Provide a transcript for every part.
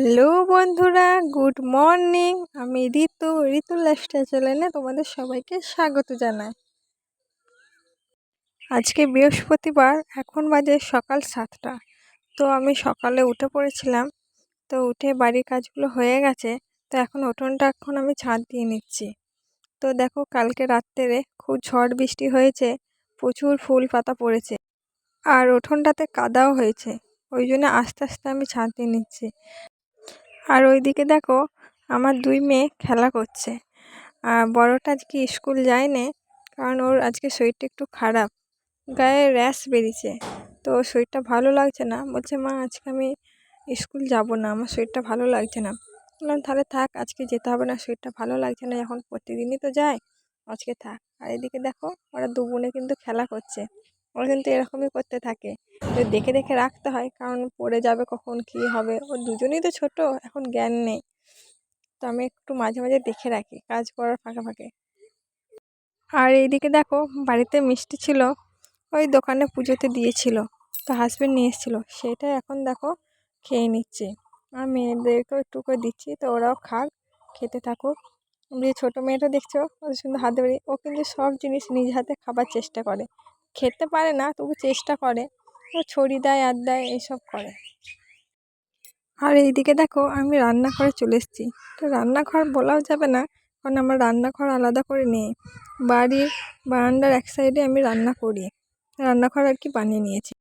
Hello বন্ধুরা, good morning. আমি ঋতু ঋতু lifestyle চ্যানেলে তোমাদের সবাইকে স্বাগত জানাই। আজকে বৃহস্পতিবার, এখন বাজে সকাল সাতটা। তো আমি সকালে উঠে পড়েছিলাম, তো উঠে বাড়ির কাজগুলো হয়ে গেছে, তো এখন উঠোনটা এখন আমি ছাদ দিয়ে নিচ্ছি। তো দেখো কালকে রাত্রে খুব ঝড় বৃষ্টি হয়েছে, প্রচুর ফুল পাতা পড়েছে, আর উঠোনটাতে কাদাও হয়েছে, ওই জন্য আস্তে আস্তে আমি ছাদ দিয়ে নিচ্ছি। আর ওইদিকে দেখো, আমার দুই মেয়ে খেলা করছে। আর বড়টা আজকে স্কুল যায়নি, কারণ ওর আজকে শরীরটা একটু খারাপ। গায়ে র্যাশ বেরিয়েছে, তো শরীরটা ভালো লাগছে না। বলছে, মা, আজকে আমি স্কুল যাব না, আমার শরীরটা ভালো লাগছে না। বললাম, তাহলে থাক, আজকে যেতে হবে না, শরীরটা ভালো লাগছে না, এখন প্রতিদিনই তো যায়, আজকে থাক। আর এদিকে দেখো, ওরা দু বোনে কিন্তু খেলা করছে। ওরা কিন্তু এরকমই করতে থাকে। তো দেখে দেখে রাখতে হয়, কারণ পড়ে যাবে কখন, কী হবে? ও দুজনেই তো ছোট, এখন জ্ঞান নেই। তো আমি একটু মাঝে মাঝে দেখে রাখি, কাজ করার ফাঁকে ফাঁকে। আর এইদিকে দেখো, বাড়িতে মিষ্টি ছিল, ওই দোকানে পুজোতে দিয়েছিল, তো হাজব্যান্ড নিয়ে এসেছিল। সেটাই এখন দেখো, খেয়ে নিচ্ছে। আর মেয়েদেরকেও একটু করে দিচ্ছি, তো ওরাও খাক, খেতে থাকুক। যে ছোটো মেয়েটা দেখছ, কত সুন্দর হাতে বাড়ি ও কিন্তু সব জিনিস নিজ হাতে খাবার চেষ্টা করে। খেতে পারে না, তবু চেষ্টা করে। ও ছড়ি দেয়, আর দেয় এইসব করে। আর এইদিকে দেখো, আমি রান্নাঘরে চলে এসেছি। তো রান্নাঘর বলাও যাবে না, কারণ আমার রান্নাঘর আলাদা করে নেই। বাড়ির বারান্দার এক সাইডে আমি রান্না করি। রান্নাঘর আর কি বানিয়ে নিয়েছি।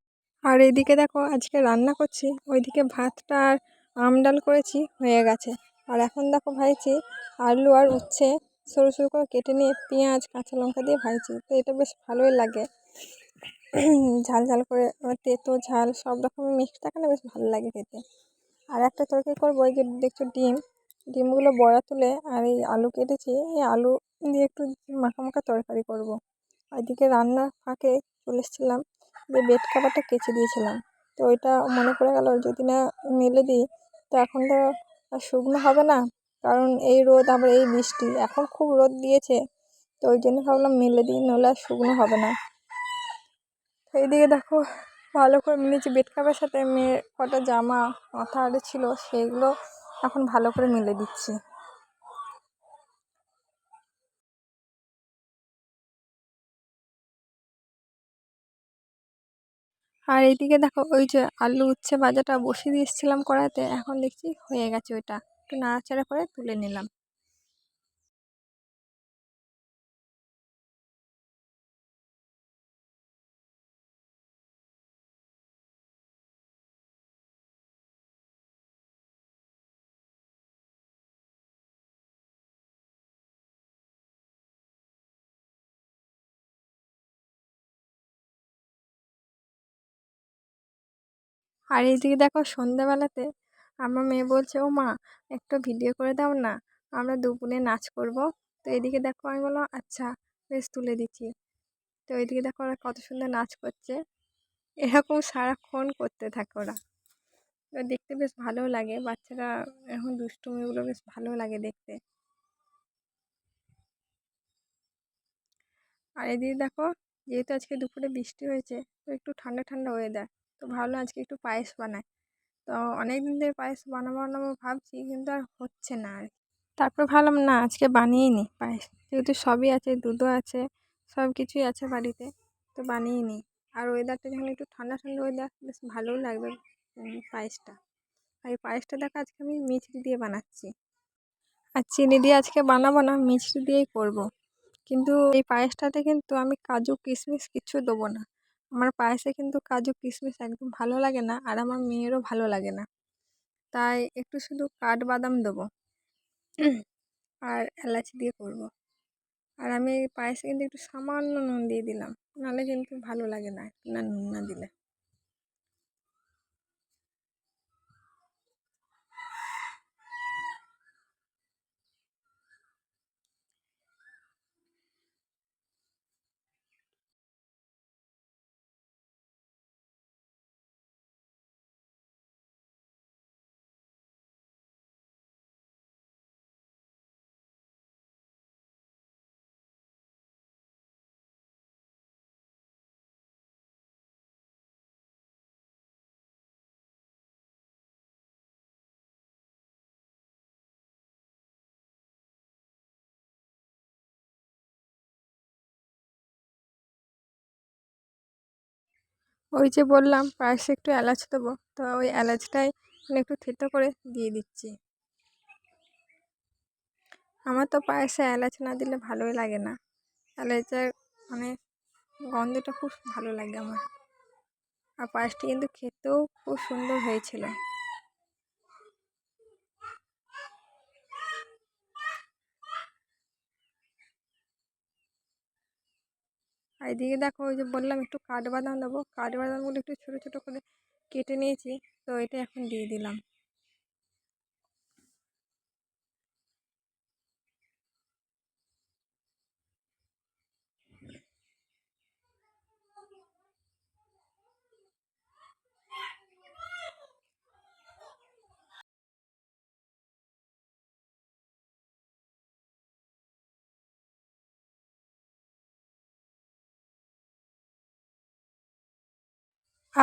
আর এইদিকে দেখো, আজকে রান্না করছি। ওইদিকে ভাতটা আর আম ডাল করেছি, হয়ে গেছে। আর এখন দেখো ভাইছি আলু আর উচ্ছে সরু সরু করে কেটে নিয়ে পেঁয়াজ, কাঁচা লঙ্কা দিয়ে ভাজছি। তো এটা বেশ ভালোই লাগে। ঝাল ঝাল করে তেতো ঝাল, সব রকমের মিক্স থাকে না বেশ ভালো লাগে খেতে। আর একটা তরকারি করব, এই যে দেখছ ডিম। ডিমগুলো বড়া তুলে আর এই আলু কেটেছি, এই আলু দিয়ে একটু মাখা মাখা তরকারি করব। ওইদিকে রান্নার ফাঁকে চলে এসেছিলাম, যে বেড কাভারটা কেচে দিয়েছিলাম। তো ওইটা মনে পড়ে গেল, যদি না মেলে দিই, তো এখন তো আর শুকনো হবে না। কারণ এই রোদ, আবার এই বৃষ্টি, এখন খুব রোদ দিয়েছে। তো ওই জন্য ভাবলাম মেলে দিই নাহলে আর শুকনো হবে না। এইদিকে দেখো, ভালো করে মিলেছি। বেড কাপের সাথে মেয়ের কটা জামা, মাথা আরে ছিল, সেগুলো এখন ভালো করে মিলে দিচ্ছি। আর এইদিকে দেখো, ওই যে আলু উচ্ছে ভাজাটা বসিয়ে দিয়েছিলাম কড়াইতে, এখন দেখছি হয়ে গেছে ওইটা। একটু নাড়াচাড়া করে তুলে নিলাম। আর এইদিকে দেখো সন্ধ্যাবেলাতে আমার মেয়ে বলছে, ও মা, একটা ভিডিও করে দাও না, আমরা দুপুরে নাচ করব। তো এদিকে দেখো আমি বললাম আচ্ছা বেশ তুলে দিচ্ছি। তো এইদিকে দেখো ওরা কত সুন্দর নাচ করছে। এরকম সারাক্ষণ করতে থাকে ওরা। দেখতে বেশ ভালো লাগে, বাচ্চারা এখন দুষ্টুমিগুলো বেশ ভালো লাগে দেখতে। আর এদিকে দেখো, যেহেতু আজকে দুপুরে বৃষ্টি হয়েছে, তো একটু ঠান্ডা ঠান্ডা ওয়েদার তো ভাবলাম আজকে একটু পায়েস বানাই। তো অনেক দিন ধরে পায়েস বানাবো বানাবো ভাবছি কিন্তু আর হচ্ছে না আর তারপর ভাবলাম না, আজকে বানিয়ে নিই পায়েস। যেহেতু সবই আছে, দুধও আছে সব কিছুই আছে বাড়িতে, তো বানিয়ে নিই আর ওয়েদারটা যখন একটু ঠান্ডা ঠান্ডা ওয়েদার বেশ ভালোও লাগবে পায়েসটা। আর এই পায়েসটা দেখো আজকে আমি মিছরি দিয়ে বানাচ্ছি। আর চিনি দিয়ে আজকে বানাবো না মিছরি দিয়েই করব। কিন্তু এই পায়েসটাতে কিন্তু আমি কাজু কিশমিশ কিচ্ছু দেবো না। আমার পায়েসে কিন্তু কাজু কিশমিশ একদম ভালো লাগে না, আর আমার মেয়েরও ভালো লাগে না তাই একটু শুধু কাঠবাদাম দেবো, আর এলাচি দিয়ে করব। আর আমি পায়েসে কিন্তু একটু সামান্য নুন দিয়ে দিলাম, নাহলে কিন্তু ভালো লাগে না না নুন না দিলে ওই যে বললাম পায়েসে একটু এলাচ দেবো। তো ওই এলাচটাই মানে একটু থেতো করে দিয়ে দিচ্ছি। আমার তো পায়েসে এলাচ না দিলে ভালোই লাগে না। এলাচের মানে গন্ধটা খুব ভালো লাগে আমার। আর পায়েসটি কিন্তু খেতেও খুব সুন্দর হয়েছিল। আর এদিকে দেখো ওই যে বললাম একটু কাঠবাদাম দেবো কাঠবাদামগুলো একটু ছোটো ছোটো করে কেটে নিয়েছি। তো এটা এখন দিয়ে দিলাম।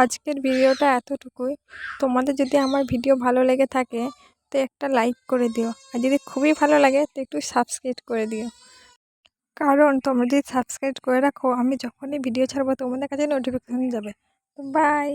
আজকের ভিডিওটা এতটুকুই। তোমাদের যদি আমার ভিডিও ভালো লেগে থাকে, তো একটা লাইক করে দিও। আর যদি খুবই ভালো লাগে, তো একটু সাবস্ক্রাইব করে দিও। কারণ তোমরা যদি সাবস্ক্রাইব করে রাখো, আমি যখনই ভিডিও ছাড়বো, তোমাদের কাছে নোটিফিকেশন যাবে। বাই